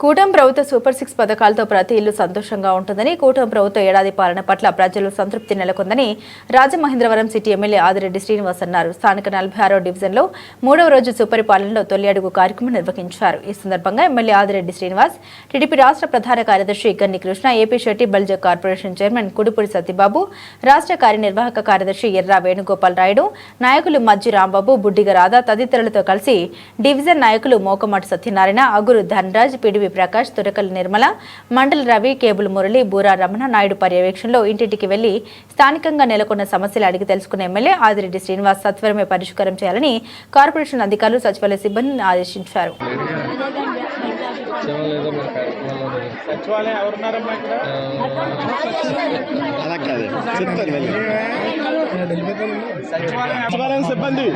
కూటమి ప్రభుత్వ super six పథకాలతో ప్రతి ఇల్లు సంతోషంగా ఉంటుందని కూటమి ప్రభుత్వ ఏడాది పాలన పట్ల ప్రజలు సంతృప్తి నెలకొందని రాజమహేంద్రవరం సిటీ ఎమ్మెల్యే ఆదిరెడ్డి శ్రీనివాస్ అన్నారు. స్థానిక నలభై ఆరో డివిజన్లో మూడవ రోజు సుపరిపాలనలో తొలి అడుగు కార్యక్రమం నిర్వహించారు. ఈ సందర్భంగా ఎమ్మెల్యే ఆదిరెడ్డి శ్రీనివాస్ టీడీపీ రాష్ట్ర ప్రధాన కార్యదర్శి Ganni Krishna AP Shetty Balija corporation chairman Kudupudi Satyababu రాష్ట్ర కార్యనిర్వాహక కార్యదర్శి ఎర్రా వేణుగోపాల్ రాయుడు నాయకులు మజ్జి రాంబాబు బుడ్డిగ రాధా తదితరులతో కలిసి డివిజన్ నాయకులు మోకమాటి సత్యనారాయణ అగురు ధనరాజ్ పిడివి ప్రకాష్ తురకల నిర్మల మండల రవి కేబుల్ మురళి బూరా రమణ నాయుడు పర్యవేక్షణలో ఇంటింటికి వెళ్ళి స్థానికంగా నెలకొన్న సమస్యలు అడిగి తెలుసుకున్న ఎమ్మెల్యే ఆదిరెడ్డి శ్రీనివాస్ సత్వరమే పరిష్కారం చేయాలని కార్పొరేషన్ అధికారులు సచివాలయ సిబ్బందిని ఆదేశించారు. ఎవరున్నారమ్మా ఇక్కడ? అలా కాదు చెప్తాను సచివాలయం సిబ్బంది.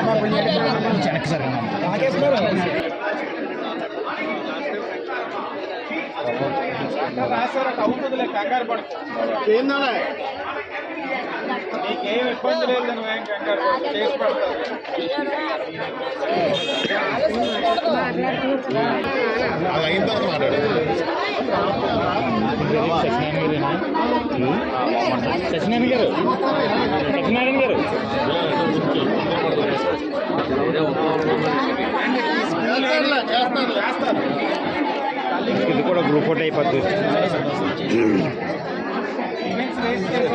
రాకేష్ గారు రాశారు అటు అవుతుందిలే కంగారు పడుకో ఏందా నీకేం ఇబ్బంది లేదు నువ్వేం కంగారు. పడకు. చేసి పెడతారు అది అయిన తర్వాత మాట్లాడు. సత్యనారాయణ గారు. సత్యనారాయణ గారు. చేస్తారు. చేస్తారు ఇది కూడా గ్రూప్ ఫోటో అయిపోద్ది ఈవెంట్స్ రేస్ చేసి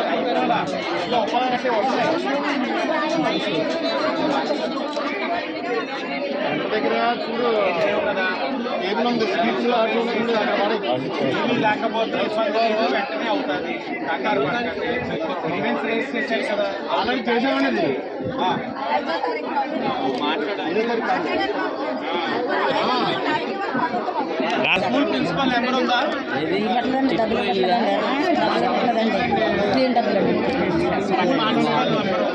అయిపోయినా ఇలా ఒప్పందంటే వస్తాయి ఇంటి దగ్గర చూడు ఏమైనా ఉంది లేకపోతే వెంటనే అవుతుంది ఆల్రెడీ. మాట్లాడాలి ఇదే సరి కాదు. ఆ, స్కూల్ ప్రిన్సిపల్ నెంబర్ ఉందా?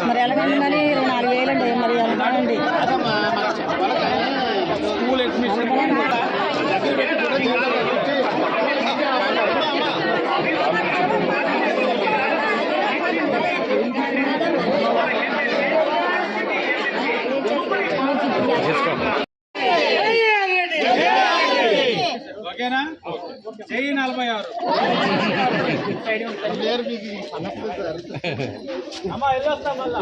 మరి ఎలాగండి మరి నాలుగు వేలండి మరి ఎలాగండి స్కూల్ అడ్మిషన్ డబ్బులు పెట్టి కూడా జీతాలు పెట్టి ఓకేనా జై నలభై ఆరు లేరు అమ్మా మళ్ళా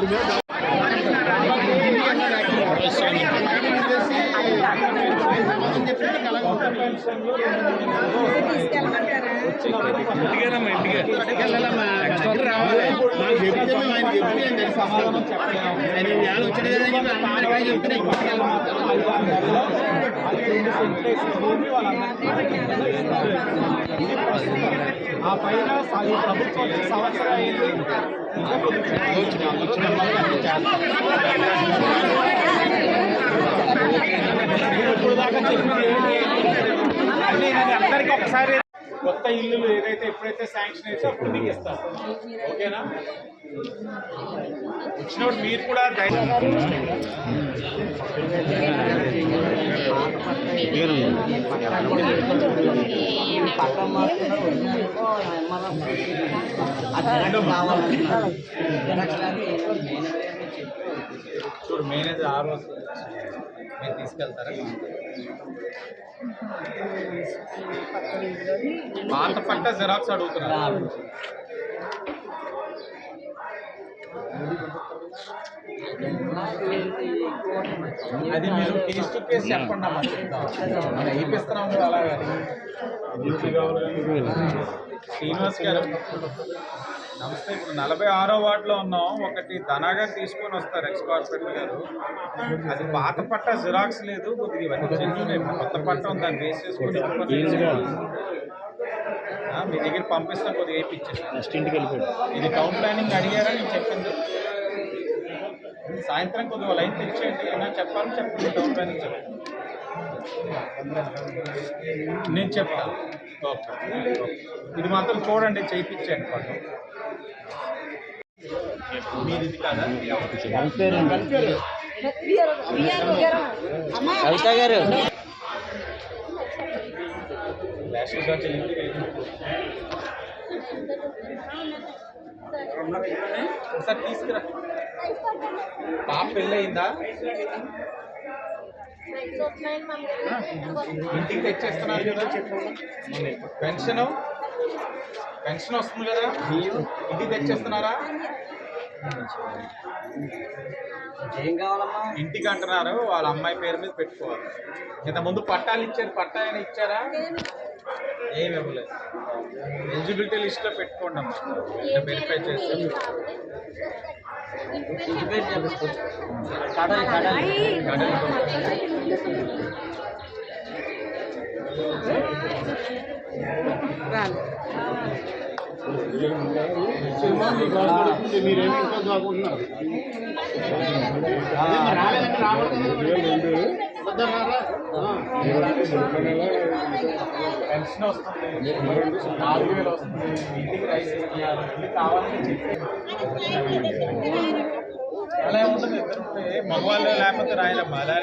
రావాలి. సమాధానం ఆ పైన ఈ ప్రభుత్వం సంవత్సరం అయింది ఇప్పుడు దాకా అందరికీ ఒకసారి కొత్త ఇల్లులు ఏదైతే ఎప్పుడైతే శాంక్షన్ అయితే అప్పుడు మీకు ఇస్తారు ఓకేనా? వచ్చినప్పుడు మీరు కూడా ధైర్యం. చూడు మేనేజర్ ఆ రోజు మీరు తీసుకెళ్తారా? పాత పట్ట జిరాక్స్ అడుగుతున్నారు. అది మీరు కేస్ టు కేస్ చెప్పండి అమ్మా మనం వేపిస్తున్నాం కదా అలాగే శ్రీనివాస్ గారు. నమస్తే ఇప్పుడు నలభై ఆరో వార్డులో ఉన్నాం. ఒకటి ధనాగా తీసుకొని వస్తారు ఎక్స్ కార్పొరేటర్ గారు. అది పాత పట్ట జిరాక్స్ లేదు కొద్దిగా ఇవన్నీ కొత్త పట్ట ఉంది దాన్ని బేస్ చేసుకొని మీ దగ్గర పంపిస్తాం కొద్దిగా వేయించండి నెక్స్ట్ ఇంటికి వెళ్ళిపోయాడు. ఇది టౌన్ ప్లానింగ్ అడిగారా? నేను చెప్పింది. సాయంత్రం కొద్దిగా లైన్ తెచ్చేయండి ఏమైనా చెప్పాలని చెప్పండి టౌన్ ప్లానింగ్ చెప్పండి. నేను చెప్తాను ఓకే. ఇది మాత్రం చూడండి చేయించండి పట్టు. కవిత గారు. ఒకసారి తీసుకురా. పాప పెళ్ళయిందా? ఇంటికి తెచ్చేస్తున్నారు కదా. పెన్షన్? పెన్షన్ వస్తుంది కదా. ఇంటికి తెచ్చేస్తున్నారా? ఇంటికి అంటున్నారు వాళ్ళ అమ్మాయి పేరు మీద పెట్టుకోవాలి. ఇంత ముందు పట్టాలు ఇచ్చారు పట్టా అయినా ఇచ్చారా? ఏమి ఇవ్వలేదు. ఎలిజిబిలిటీ లిస్ట్లో పెట్టుకోండి అమ్మా. వెరిఫై చేసి మీరేమి ఇంకా చదువుకుంటున్నారు రాలేదంటే పెన్షన్ వస్తుంది నాలుగు వేలు వస్తుంది ఇంటికి రైస్ ఇస్తున్నారు కావాలని చెప్పి అలా ఏముంటుంది మగవాళ్ళు లేకపోతే రాయలమ్మా అలా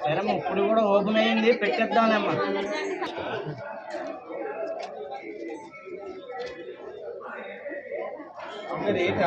సరేమ్మా ఇప్పుడు కూడా ఓపెన్ అయ్యింది పెట్టేద్దాంలేమ్మా మరి ఏంటి